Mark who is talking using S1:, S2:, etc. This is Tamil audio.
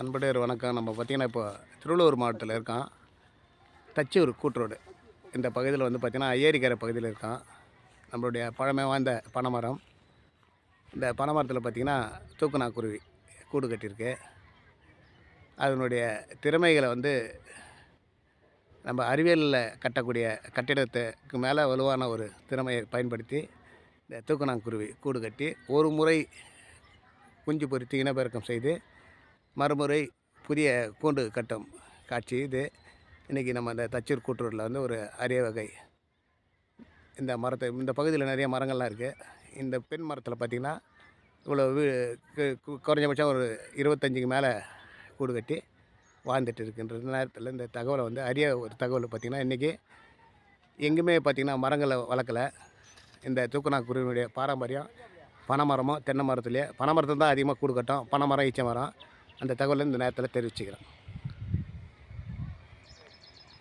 S1: அன்புடையர் வணக்கம். நம்ம பார்த்திங்கன்னா இப்போ திருவள்ளூர் மாவட்டத்தில் இருக்கோம் தச்சூர் கூட்டுரோடு இந்த பகுதியில் வந்து பார்த்திங்கன்னா ஐயரிக்கரை பகுதியில் இருக்கான். நம்மளுடைய பழமை வாய்ந்த பனைமரம். இந்த பனைமரத்தில் பார்த்திங்கன்னா தூக்குநாக்குருவி கூடு கட்டியிருக்கு. அதனுடைய திறமைகளை வந்து நம்ம அறிவியலில் கட்டக்கூடிய கட்டிடத்துக்கு மேலே வலுவான ஒரு திறமையை பயன்படுத்தி இந்த தூக்குனாங்குருவி கூடு கட்டி ஒரு முறை குஞ்சு பொரித்து இனப்பெருக்கம் செய்து மறுமுறை புதிய கூண்டு கட்டும் காட்சி இது. இன்றைக்கி நம்ம இந்த தச்சூர் கூட்டூரில் வந்து ஒரு அரிய வகை. இந்த மரத்தை இந்த பகுதியில் நிறைய மரங்கள்லாம் இருக்குது இந்த பெண் மரத்தில் பார்த்திங்கன்னா இவ்வளோ வீ குறைஞ்சபட்சம் ஒரு இருபத்தஞ்சுக்கு மேலே கூடு கட்டி வாழ்ந்துட்டு இருக்கின்ற நேரத்தில் இந்த தகவலை வந்து அரிய ஒரு தகவல் பார்த்திங்கன்னா இன்றைக்கி எங்கேயுமே பார்த்திங்கன்னா மரங்களை வளர்க்கலை. இந்த தூக்கணாக்குருவினுடைய பாரம்பரியம் பனைமரமும் தென்னை மரத்துலேயே பனை தான் அதிகமாக கூடு கட்டும். பனை மரம் ஈச்ச மரம் அந்த தகவலை இந்த நேரத்தில் தெரிவிச்சுக்கிறேன்.